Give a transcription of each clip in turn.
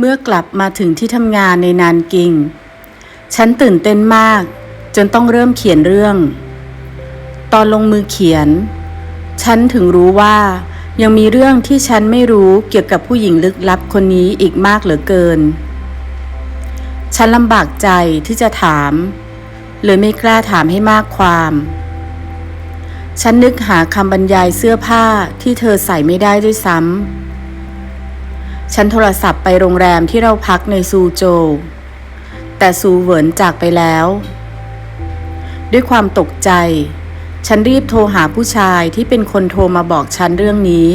เมื่อกลับมาถึงที่ทำงานในนานกิง ฉันตื่นเต้นมาก จนต้องเริ่มเขียนเรื่อง ตอนลงมือเขียน ฉันถึงรู้ว่ายังมีเรื่องที่ฉันไม่รู้เกี่ยวกับผู้หญิงลึกลับคนนี้อีกมากเหลือเกิน ฉันลำบากใจที่จะถามเลยไม่กล้าถามให้มากความ ฉันนึกหาคำบรรยายเสื้อผ้าที่เธอใส่ไม่ได้ด้วยซ้ำ ฉันโทรศัพท์ไปโรงแรมที่เราพักในซูโจว แต่ซูเหวินจากไปแล้ว ด้วยความตกใจ ฉันรีบโทรหาผู้ชายที่เป็นคนโทรมาบอกฉันเรื่องนี้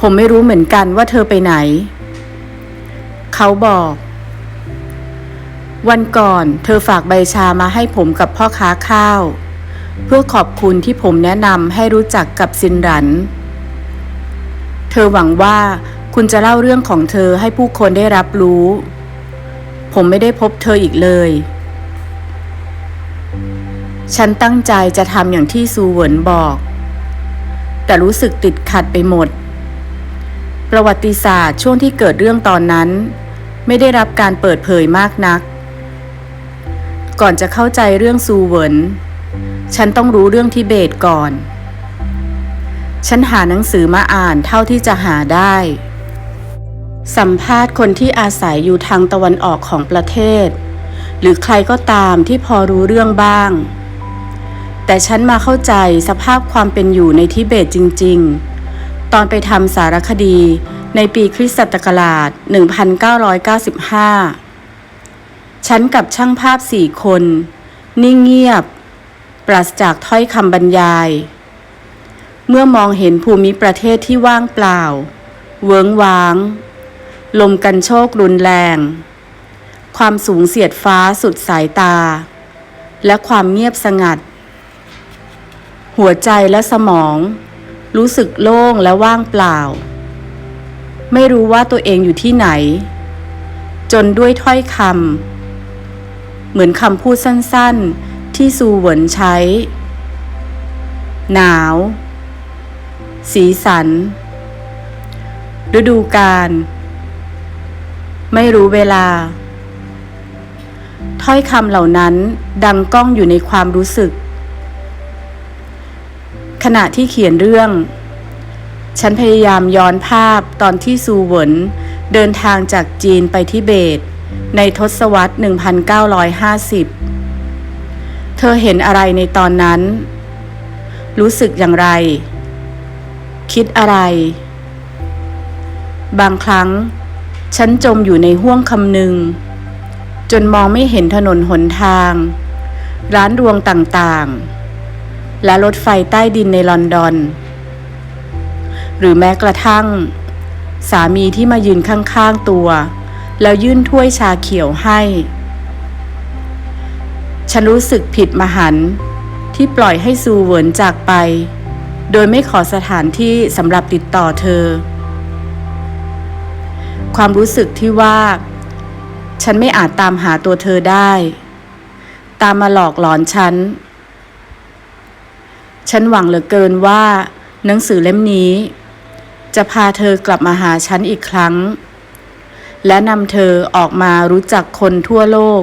ผมไม่รู้เหมือนกันว่าเธอไปไหน เขาบอก วันก่อนเธอฝากใบชามาให้ผมกับพ่อค้าข้าว เพื่อขอบคุณที่ผมแนะนำให้รู้จักกับซินรัน เธอหวังว่าคุณจะเล่าเรื่องของเธอให้ผู้คนได้รับรู้ ผมไม่ได้พบเธออีกเลย ฉันตั้งใจจะทำอย่างที่ซูเหวินบอก แต่รู้สึกติดขัดไปหมด ประวัติศาสตร์ช่วงที่เกิดเรื่องตอนนั้น ไม่ได้รับการเปิดเผยมากนัก ก่อนจะเข้าใจเรื่องซูเหวินฉันต้องรู้เรื่องทิเบตก่อน ฉันหาหนังสือมาอ่านเท่าที่จะหาได้ สัมภาษณ์คนที่อาศัยอยู่ทางตะวันออกของประเทศ หรือใครก็ตามที่พอรู้เรื่องบ้าง แต่ฉันมาเข้าใจสภาพความเป็นอยู่ในทิเบตจริง ๆ ตอนไปทำสารคดีในปีคริสตศักราช 1995 ฉันกับช่างภาพสี่คน นิ่งเงียบ ปราศจากถ้อยคำบรรยาย เมื่อมองเห็นภูมิประเทศที่ว่างเปล่า เวิงว้าง ลมกันโชกรุนแรง ความสูงเสียดฟ้าสุดสายตา และความเงียบสงัด หัวใจและสมอง รู้สึกโล่งและว่างเปล่า ไม่รู้ว่าตัวเองอยู่ที่ไหน จนด้วยถ้อยคำเหมือนคำพูดสั้นๆ ที่ซูเหวินใช้ หนาว สีสัน ฤดูกาลไม่รู้เวลา ถ้อยคำเหล่านั้นดังก้องอยู่ในความรู้สึก ขณะที่เขียนเรื่อง ฉันพยายามย้อนภาพตอนที่ซูเหวินเดินทางจากจีนไปทิเบต ในทศวรรษ 1950 เธอเห็นอะไรในตอนนั้น รู้สึกอย่างไร คิดอะไร บางครั้ง ฉันจมอยู่ในห้วงคำหนึ่ง จนมองไม่เห็นถนนหนทาง ร้านรวงต่างๆ และรถไฟใต้ดินในลอนดอน หรือแม้กระทั่ง สามีที่มายืนข้างๆตัว แล้วยื่นถ้วยชาเขียวให้ ฉันรู้สึกผิดมหันต์ที่ปล่อยให้ซูเวินจากไป โดยไม่ขอสถานที่สำหรับติดต่อเธอ ความรู้สึกที่ว่า ฉันไม่อาจตามหาตัวเธอได้ ตามมาหลอกหลอนฉัน ฉันหวังเหลือเกินว่า หนังสือเล่มนี้ จะพาเธอกลับมาหาฉันอีกครั้ง และนำเธอออกมารู้จักคนทั่วโลก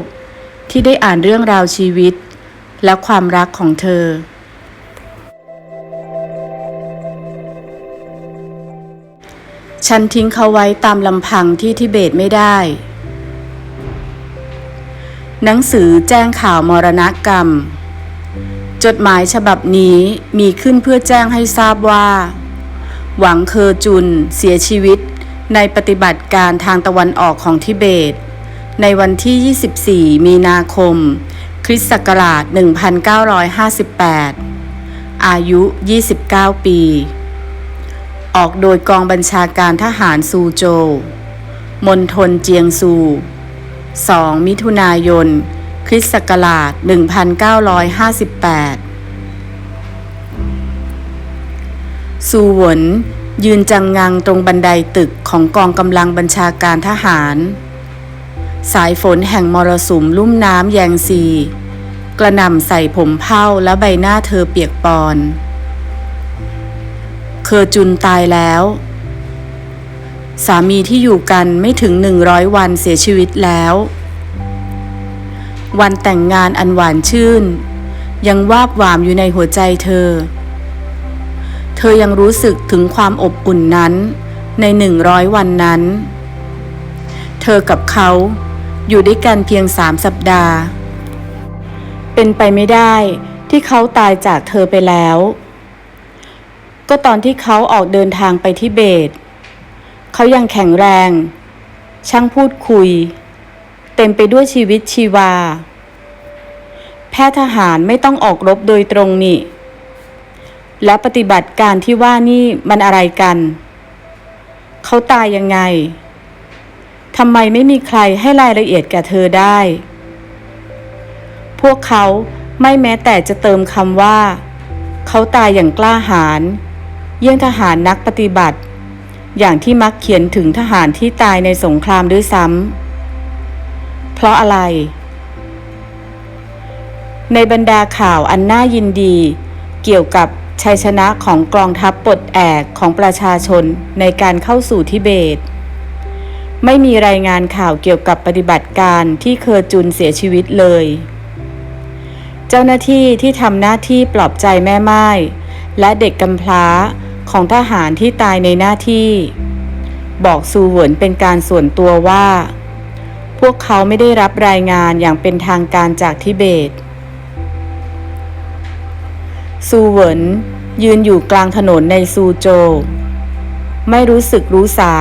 ที่ได้อ่านเรื่องราวชีวิต และความรักของเธอ ฉันทิ้งเขาไว้ตามลำพังที่ทิเบตไม่ได้ หนังสือแจ้งข่าวมรณกรรม จดหมายฉบับนี้มีขึ้นเพื่อแจ้งให้ทราบว่า หวังเคอจุนเสียชีวิตในปฏิบัติการทางตะวันออกของทิเบต ในวันที่ 24 มีนาคม คริสต์ศักราช 1958 อายุ 29 ปี ออกโดยกองบัญชาการทหารซูโจวมณฑลเจียงซู 2 มิถุนายน คริสต์ศักราช 1958 ซูหวนยืนจังงังตรงบันไดตึกของกองกำลังบัญชาการทหาร สายฝนแห่งมรสุมลุ่มน้ำแยงซี กระหน่ำใส่ผมเผ้าและใบหน้าเธอเปียกปอน เคอจุนตายแล้ว สามีที่อยู่กันไม่ถึงหนึ่งร้อยวันเสียชีวิตแล้ว วันแต่งงานอันหวานชื่น ยังวาบหวามอยู่ในหัวใจเธอ เธอยังรู้สึกถึงความอบอุ่นนั้นในหนึ่งร้อยวันนั้น เธอกับเขาอยู่ด้วยกันเพียงสามสัปดาห์ เป็นไปไม่ได้ที่เขาตายจากเธอไปแล้ว ก็ตอนที่เขาออกเดินทางไปที่เบต เขายังแข็งแรง ช่างพูดคุย เต็มไปด้วยชีวิตชีวา แพทย์ทหารไม่ต้องออกรบโดยตรงนี่ และปฏิบัติการที่ว่านี่มันอะไรกัน เขาตายยังไงทำไมไม่มีใครให้รายละเอียดแก่เธอได้ พวกเขาไม่แม้แต่จะเติมคำว่า เขาตายอย่างกล้าหาญ เยี่ยงทหารนักปฏิบัติ อย่างที่มักเขียนถึงทหารที่ตายในสงครามด้วยซ้ำเพราะอะไร ในบรรดาข่าวอันน่ายินดี เกี่ยวกับชัยชนะของกองทัพปลดแอกของประชาชนในการเข้าสู่ทิเบต ไม่มีรายงานข่าวเกี่ยวกับปฏิบัติการที่เคอจุนเสียชีวิตเลย เจ้าหน้าที่ที่ทำหน้าที่ปลอบใจแม่ไม้และเด็กกำพร้า ของทหารที่ตายในหน้าที่ บอกซูเหวินเป็นการส่วนตัวว่า พวกเขาไม่ได้รับรายงานอย่างเป็นทางการจากทิเบต ซูเหวินยืนอยู่กลางถนนในซูโจ ไม่รู้สึกรู้สา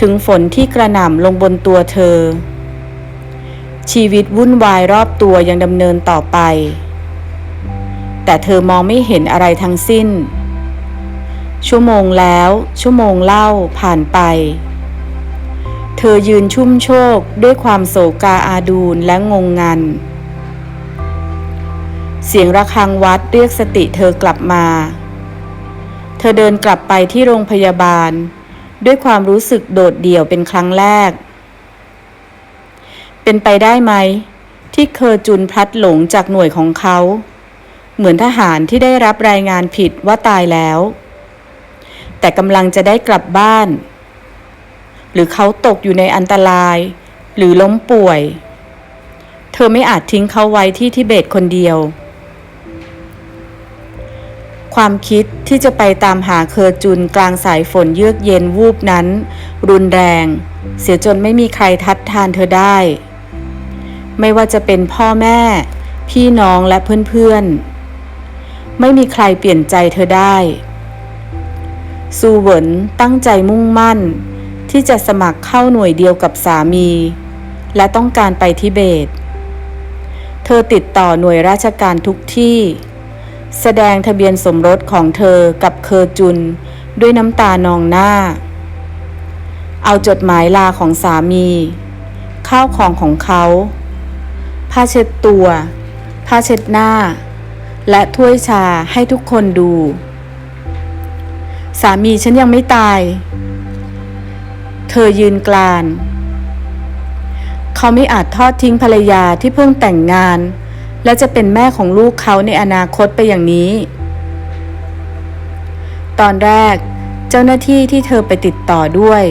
ถึงฝนที่กระหน่ำลงบนตัวเธอ ชีวิตวุ่นวายรอบตัวยังดำเนินต่อไป แต่เธอมองไม่เห็นอะไรทั้งสิ้น ชั่วโมงแล้ว ชั่วโมงเล่าผ่านไป เธอยืนชุ่มโชคด้วยความโศกาอาดูลและงงงัน เสียงระฆังวัดเรียกสติเธอกลับมา เธอเดินกลับไปที่โรงพยาบาล ด้วยความรู้สึกโดดเดี่ยวเป็นครั้งแรก เป็นไปได้ไหม ที่เคอจุนพลัดหลงจากหน่วยของเขา เหมือนทหารที่ได้รับรายงานผิดว่าตายแล้ว แต่กำลังจะได้กลับบ้าน หรือเขาตกอยู่ในอันตราย หรือล้มป่วย เธอไม่อาจทิ้งเขาไว้ที่ทิเบตคนเดียว ความคิดที่จะไปตามหาเคอร์จุนกลางสายฝนเยือกเย็นวูบนั้น รุนแรง เสียจนไม่มีใครทัดทานเธอได้ ไม่ว่าจะเป็นพ่อแม่ พี่น้องและเพื่อนๆ ไม่มีใครเปลี่ยนใจเธอได้ ซูเหวินตั้งใจมุ่งมั่น ที่จะสมัครเข้าหน่วยเดียวกับสามี และต้องการไปทิเบต เธอติดต่อหน่วยราชการทุกที่ แสดงทะเบียนสมรสของเธอกับเคอจุนด้วยน้ำตานองหน้า เอาจดหมายลาของสามี ข้าวของของเขา ผ้าเช็ดตัว ผ้าเช็ดหน้า และถ้วยชาให้ทุกคนดู สามีฉันยังไม่ตาย เธอยืนกลาน เขาไม่อาจทอดทิ้งภรรยาที่เพิ่งแต่งงาน และจะเป็นแม่ของลูกเขาในอนาคตไปอย่างนี้ ตอนแรกเจ้าหน้าที่ที่เธอไปติดต่อด้วย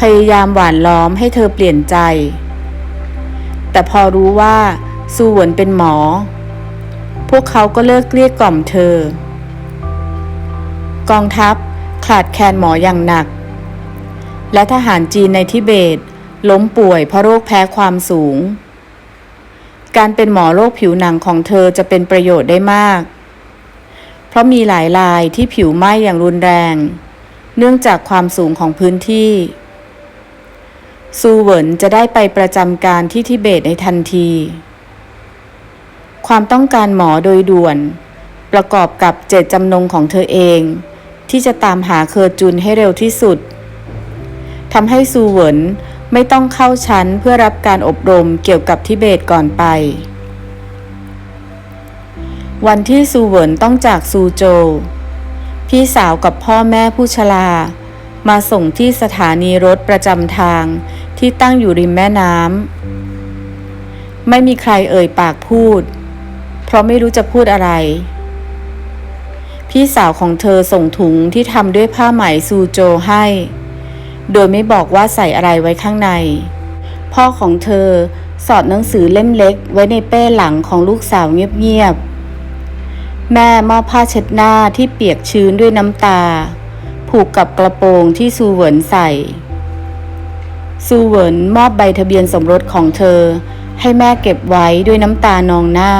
พยายามหวานล้อมให้เธอเปลี่ยนใจ แต่พอรู้ว่าซูหวนเป็นหมอ พวกเขาก็เลิกเกลี้ยกล่อมเธอ กองทัพขาดแคลนหมออย่างหนัก และทหารจีนในทิเบต ล้มป่วยเพราะโรคแพ้ความสูง การเป็นหมอโรคผิวหนังของเธอจะเป็นประโยชน์ได้มาก เพราะมีหลายรายที่ผิวไหม้อย่างรุนแรง เนื่องจากความสูงของพื้นที่ ซูเหวินจะได้ไปประจำการที่ทิเบตในทันที ความต้องการหมอโดยด่วน ประกอบกับเจตจำนงของเธอเอง ที่จะตามหาเคอร์จุนให้เร็วที่สุดทำให้ซูเหวินไม่ต้องเข้าชั้นเพื่อรับการอบรมเกี่ยวกับทิเบตก่อนไป วันที่ซูเหวินต้องจากซูโจ พี่สาวกับพ่อแม่ผู้ชรามาส่งที่สถานีรถประจำทางที่ตั้งอยู่ริมแม่น้ำ ไม่มีใครเอ่ยปากพูด เพราะไม่รู้จะพูดอะไร พี่สาวของเธอส่งถุงที่ทำด้วยผ้าไหมซูโจให้ โดยไม่บอกว่าใส่อะไรไว้ข้างใน พ่อของเธอสอดหนังสือเล่มเล็กไว้ในเป้หลังของลูกสาวเงียบๆ แม่มอบผ้าเช็ดหน้าที่เปียกชื้นด้วยน้ำตา ผูกกับกระโปรงที่ซูเวินใส่ ซูเวินมอบใบทะเบียนสมรสของเธอ ให้แม่เก็บไว้ด้วยน้ำตานองหน้า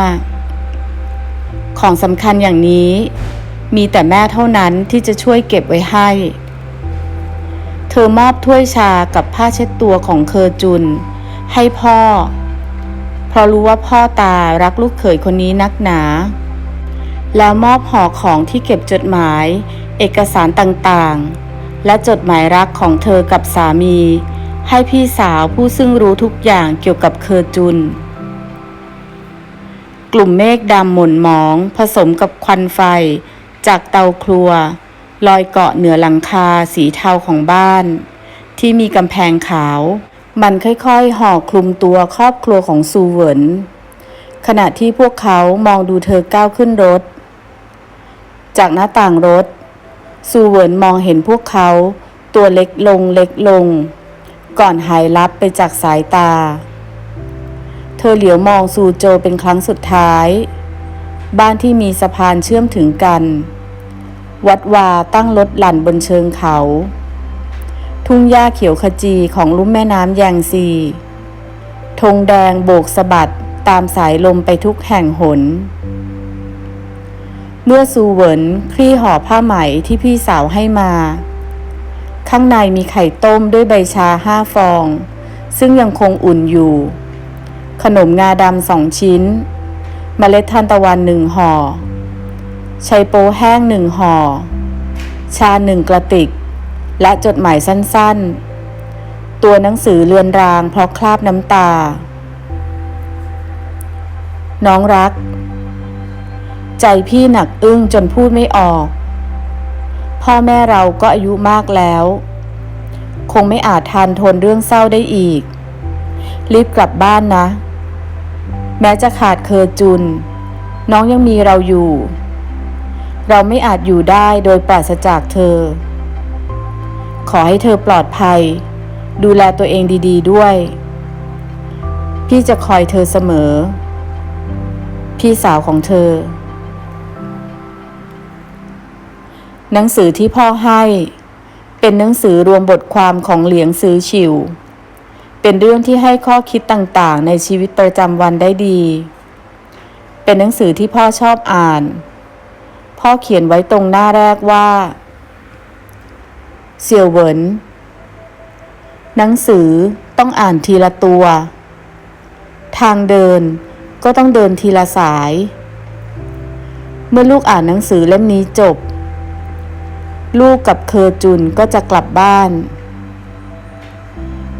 ของสำคัญอย่างนี้ มีแต่แม่เท่านั้นที่จะช่วยเก็บไว้ให้ เธอมอบถ้วยชากับผ้าเช็ดตัวของเคอจุน ให้พ่อ เพราะรู้ว่าพ่อตารักลูกเขยคนนี้นักหนา แล้วมอบห่อของที่เก็บจดหมาย เอกสารต่างๆ และจดหมายรักของเธอกับสามี ให้พี่สาวผู้ซึ่งรู้ทุกอย่างเกี่ยวกับเคอจุนกลุ่มเมฆดำหม่นหมอง ผสมกับควันไฟ จากเตาครัว ลอยเกาะเหนือหลังคาสีเทาของบ้าน ที่มีกำแพงขาว มันค่อยๆห่อคลุมตัวครอบครัวของซูเวินขณะที่พวกเขามองดูเธอก้าวขึ้นรถ จากหน้าต่างรถ ซูเวินมองเห็นพวกเขา ตัวเล็กลงเล็กลง ก่อนหายลับไปจากสายตา เธอเหลียวมองซูโจเป็นครั้งสุดท้าย บ้านที่มีสะพานเชื่อมถึงกัน วัดวาตั้งรถหลั่นบนเชิงเขา ทุ่งหญ้าเขียวขจีของลุ่มแม่น้ำแยงซีธงแดงโบกสะบัดตามสายลมไปทุกแห่งหน เมื่อซูเหวินคลี่ห่อผ้าไหมที่พี่สาวให้มา ข้างในมีไข่ต้มด้วยใบชาห้าฟอง ซึ่งยังคงอุ่นอยู่ ขนมงาดำสองชิ้น เมล็ดทานตะวันหนึ่งห่อชัยโปแห้งหนึ่งห่อ ชาหนึ่งกระติก และจดหมายสั้นๆ ตัวหนังสือเลือนรางเพราะคราบน้ำตา น้องรัก ใจพี่หนักอึ้งจนพูดไม่ออก พ่อแม่เราก็อายุมากแล้ว คงไม่อาจทานทนเรื่องเศร้าได้อีก รีบกลับบ้านนะ แม้จะขาดเคอจุน น้องยังมีเราอยู่ เราไม่อาจอยู่ได้โดยปราศจากเธอ ขอให้เธอปลอดภัย ดูแลตัวเองดี ๆ ด้วย พี่จะคอยเธอเสมอ พี่สาวของเธอ หนังสือที่พ่อให้ เป็นหนังสือรวมบทความของเหลียงซือชิว เป็นเรื่องที่ให้ข้อคิดต่างๆ ในชีวิตประจำวันได้ดี เป็นหนังสือที่พ่อชอบอ่าน พ่อเขียนไว้ตรงหน้าแรกว่า เสี่ยวเหวินหนังสือต้องอ่านทีละตัว ทางเดินก็ต้องเดินทีละสาย เมื่อลูกอ่านหนังสือเล่มนี้จบ ลูกกับเคอจุนก็จะกลับบ้าน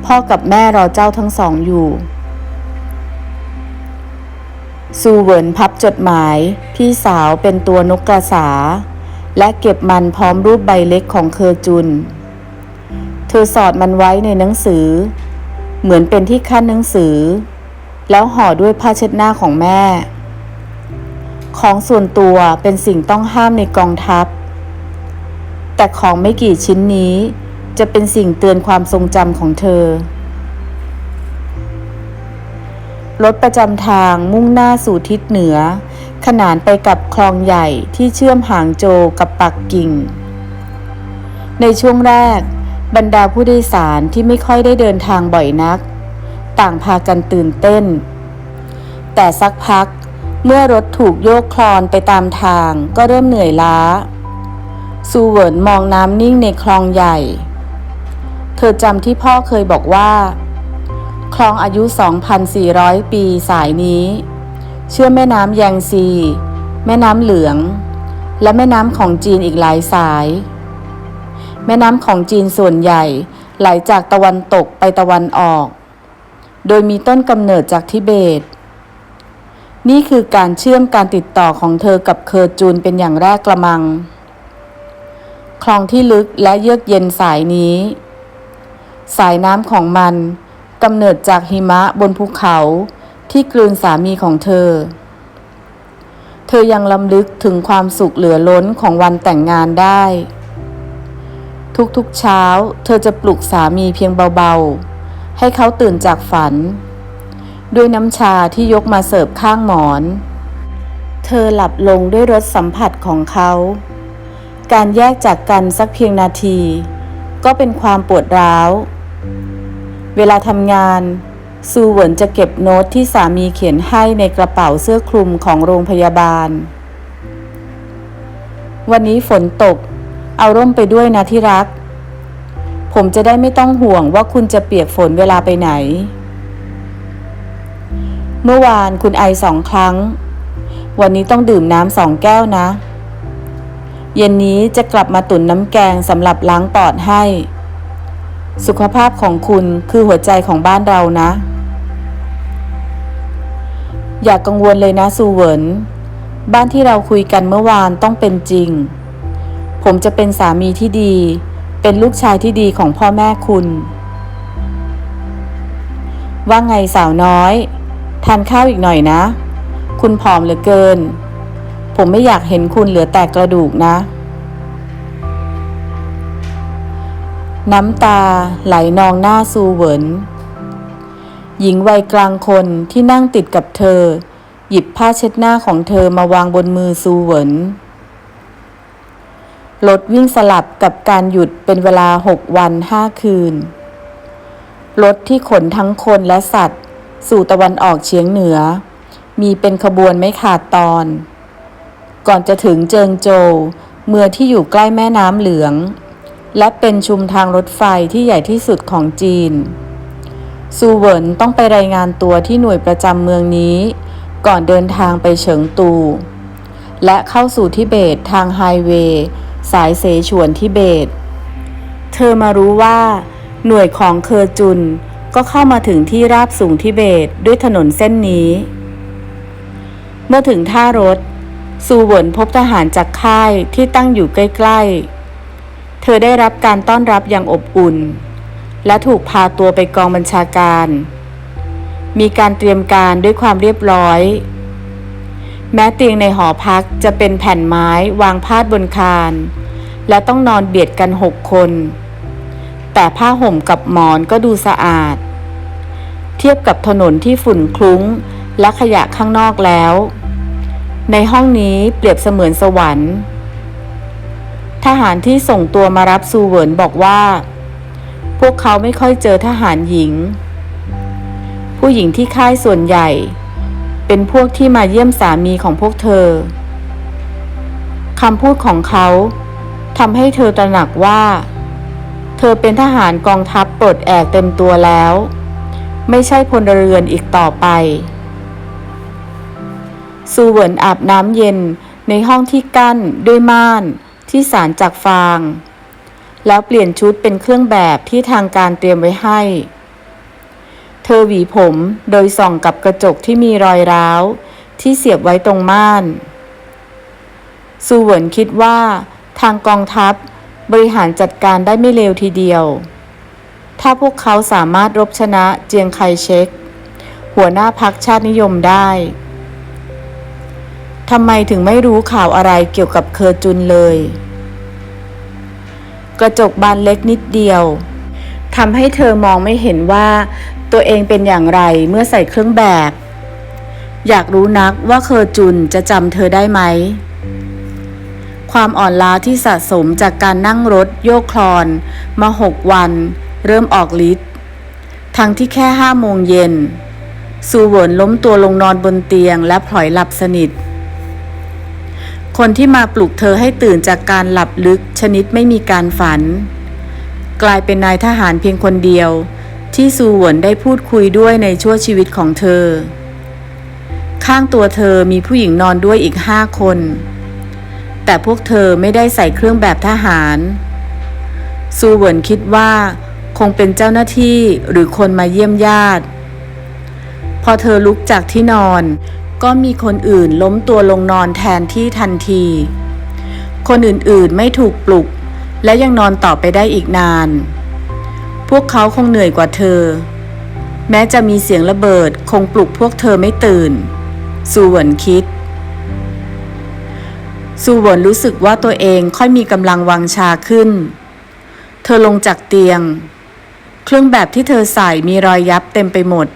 พ่อกับแม่รอเจ้าทั้งสองอยู่ ซูเวินพับจดหมาย พี่สาวเป็นตัวนกกระสา และเก็บมันพร้อมรูปใบเล็กของเคอจุน เธอสอดมันไว้ในหนังสือ เหมือนเป็นที่ขั้นหนังสือ แล้วห่อด้วยผ้าเช็ดหน้าของแม่ ของส่วนตัวเป็นสิ่งต้องห้ามในกองทัพ แต่ของไม่กี่ชิ้นนี้ จะเป็นสิ่งเตือนความทรงจำของเธอ รถประจำทางมุ่งหน้าสู่ทิศเหนือ ขนานไปกับคลองใหญ่ที่เชื่อมหางโจวกับปักกิ่ง ในช่วงแรก บรรดาผู้โดยสารที่ไม่ค่อยได้เดินทางบ่อยนัก ต่างพากันตื่นเต้น แต่สักพักเมื่อรถถูกโยกคลอนไปตามทางก็เริ่มเหนื่อยล้า ซูเวินมองน้ำนิ่งในคลองใหญ่ เธอจำที่พ่อเคยบอกว่า คลองอายุ 2,400 ปีสายนี้ เชื่อมแม่น้ำแยงซี แม่น้ำเหลือง และแม่น้ำของจีนอีกหลายสาย แม่น้ำของจีนส่วนใหญ่ไหลจากตะวันตกไปตะวันออก โดยมีต้นกำเนิดจากทิเบต นี่คือการเชื่อมการติดต่อของเธอกับเคอจูนเป็นอย่างแรกกระมัง คลองที่ลึกและเยือกเย็นสายนี้ สายน้ำของมันกำเนิดจากหิมะบนภูเขาที่กลืนสามีของเธอ เธอยังลำลึกถึงความสุขเหลือล้นของวันแต่งงานได้ ทุกๆเช้า เธอจะปลุกสามีเพียงเบาๆ ให้เขาตื่นจากฝัน ด้วยน้ำชาที่ยกมาเสิร์ฟข้างหมอน เธอหลับลงด้วยรสสัมผัสของเขา การแยกจากกันสักเพียงนาที ก็เป็นความปวดร้าว เวลาทำงาน ซูเหวินจะเก็บโน้ตที่สามีเขียนให้ในกระเป๋าเสื้อคลุมของโรงพยาบาล วันนี้ฝนตก เอาร่มไปด้วยนะที่รัก ผมจะได้ไม่ต้องห่วงว่าคุณจะเปียกฝนเวลาไปไหน เมื่อวานคุณไอสองครั้ง วันนี้ต้องดื่มน้ำสองแก้วนะ เย็นนี้จะกลับมาตุนน้ำแกงสำหรับล้างปอดให้ สุขภาพของคุณคือหัวใจของบ้านเรานะ อย่ากกังวลเลยนะซูเวินบ้านที่เราคุยกันเมื่อวานต้องเป็นจริง ผมจะเป็นสามีที่ดี เป็นลูกชายที่ดีของพ่อแม่คุณ ว่าไงสาวน้อย ทานข้าวอีกหน่อยนะ คุณผอมเหลือเกิน ผมไม่อยากเห็นคุณเหลือแต่กระดูกนะ น้ำตาไหลนองหน้าซูเหวินหญิงวัยกลางคนที่นั่งติดกับเธอ หยิบผ้าเช็ดหน้าของเธอมาวางบนมือซูเหวินรถวิ่งสลับกับการหยุดเป็นเวลาหกวันห้าคืน รถที่ขนทั้งคนและสัตว์ สู่ตะวันออกเฉียงเหนือ มีเป็นขบวนไม่ขาดตอน ก่อนจะถึงเจิงโจวเมืองที่อยู่ใกล้แม่น้ำเหลือง และเป็นชุมทางรถไฟที่ใหญ่ที่สุดของจีน ซูเวินต้องไปรายงานตัวที่หน่วยประจำเมืองนี้ ก่อนเดินทางไปเฉิงตู และเข้าสู่ทิเบตทางไฮเวย์สายเสฉวนทิเบต เธอมารู้ว่า หน่วยของเคอจุนก็เข้ามาถึงที่ราบสูงทิเบตด้วยถนนเส้นนี้ เมื่อถึงท่ารถ ซูเวินพบทหารจากค่ายที่ตั้งอยู่ใกล้ ๆ เธอได้รับการต้อนรับอย่างอบอุ่น และถูกพาตัวไปกองบัญชาการ มีการเตรียมการด้วยความเรียบร้อย แม้เตียงในหอพักจะเป็นแผ่นไม้วางพาดบนคาน และต้องนอนเบียดกันหกคน แต่ผ้าห่มกับหมอนก็ดูสะอาด เทียบกับถนนที่ฝุ่นคลุ้งและขยะข้างนอกแล้ว ในห้องนี้เปรียบเสมือนสวรรค์ ทหารที่ส่งตัวมารับซูเวินบอกว่า พวกเขาไม่ค่อยเจอทหารหญิง ผู้หญิงที่ค่ายส่วนใหญ่ เป็นพวกที่มาเยี่ยมสามีของพวกเธอคำพูดของเขาทำให้เธอตระหนักว่า เธอเป็นทหารกองทัพปลดแอกเต็มตัวแล้ว ไม่ใช่พลเรือนอีกต่อไป ซูเวินอาบน้ำเย็นในห้องที่กั้นด้วยม่าน ที่สารจากฟาง แล้วเปลี่ยนชุดเป็นเครื่องแบบที่ทางการเตรียมไว้ให้ เธอหวีผมโดยส่องกับกระจกที่มีรอยร้าว ที่เสียบไว้ตรงม่าน ซูเหวินคิดว่า ทางกองทัพบริหารจัดการได้ไม่เลวทีเดียว ถ้าพวกเขาสามารถรบชนะเจียงไคเชกหัวหน้าพักชาตินิยมได้ ทำไมถึงไม่รู้ข่าวอะไรเกี่ยวกับเคอร์จุนเลย กระจกบานเล็กนิดเดียวทำให้เธอมองไม่เห็นว่า ตัวเองเป็นอย่างไรเมื่อใส่เครื่องแบบ อยากรู้นักว่าเคอร์จุนจะจำเธอได้ไหม ความอ่อนล้าที่สะสมจากการนั่งรถโยกคลอน มาหกวัน เริ่มออกฤทธิ์ทั้งที่แค่ห้าโมงเย็นซูเวินล้มตัวลงนอนบนเตียงและพลอยหลับสนิท คนที่มาปลุกเธอให้ตื่นจากการหลับลึกชนิดไม่มีการฝัน กลายเป็นนายทหารเพียงคนเดียว ที่ซูเหวินได้พูดคุยด้วยในชั่วชีวิตของเธอ ข้างตัวเธอมีผู้หญิงนอนด้วยอีกห้าคน แต่พวกเธอไม่ได้ใส่เครื่องแบบทหาร ซูเหวินคิดว่าคงเป็นเจ้าหน้าที่หรือคนมาเยี่ยมญาติ พอเธอลุกจากที่นอน ก็มีคนอื่นล้มตัวลงนอนแทนที่ทันที คนอื่นๆไม่ถูกปลุก และยังนอนต่อไปได้อีกนาน พวกเขาคงเหนื่อยกว่าเธอ แม้จะมีเสียงระเบิดคงปลุกพวกเธอไม่ตื่นซูวนคิดซูวนรู้สึกว่าตัวเองค่อยมีกำลังวังชาขึ้น เธอลงจากเตียง เครื่องแบบที่เธอใส่มีรอยยับเต็มไปหมด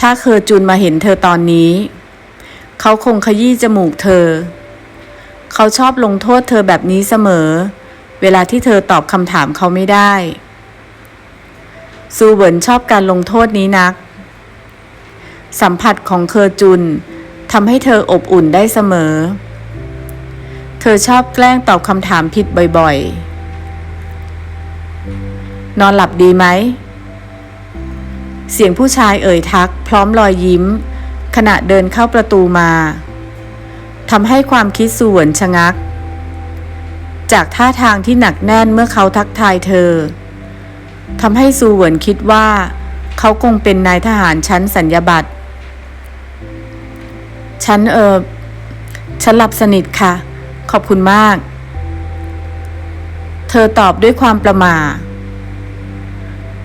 ถ้าเคอจุนมาเห็นเธอตอนนี้ เขาคงขยี้จมูกเธอ เขาชอบลงโทษเธอแบบนี้เสมอ เวลาที่เธอตอบคำถามเขาไม่ได้ ซูเหวินชอบการลงโทษนี้นัก สัมผัสของเคอจุนทำให้เธออบอุ่นได้เสมอ เธอชอบแกล้งตอบคำถามผิดบ่อยๆ นอนหลับดีไหม เสียงผู้ชายเอ่ยทัก พร้อมรอยยิ้ม ขณะเดินเข้าประตูมาทำให้ความคิดส่วนชะงัก จากท่าทางที่หนักแน่นเมื่อเขาทักทายเธอทำให้ซูเหวินคิดว่า เขาคงเป็นนายทหารชั้นสัญญาบัตรฉันเออฉันหลับสนิทค่ะ ขอบคุณมาก เธอตอบด้วยความประม่า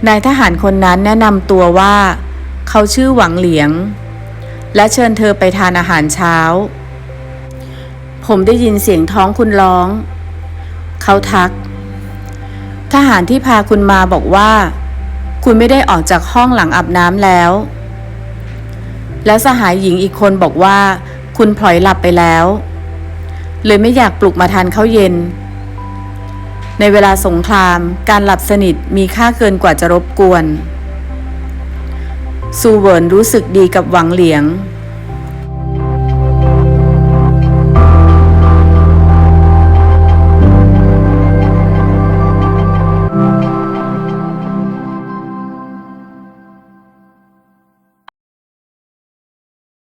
นายทหารคนนั้นแนะนำตัวว่า เขาชื่อหวังเหลียง และเชิญเธอไปทานอาหารเช้า ผมได้ยินเสียงท้องคุณร้อง เขาทัก ทหารที่พาคุณมาบอกว่า คุณไม่ได้ออกจากห้องหลังอาบน้ำแล้ว แล้วสหายหญิงอีกคนบอกว่า คุณพลอยหลับไปแล้ว เลยไม่อยากปลุกมาทานข้าวเย็น ในเวลาสงคราม การหลับสนิทมีค่าเกินกว่าจะรบกวน ซูเวิร์นรู้สึกดีกับหวังเหลียง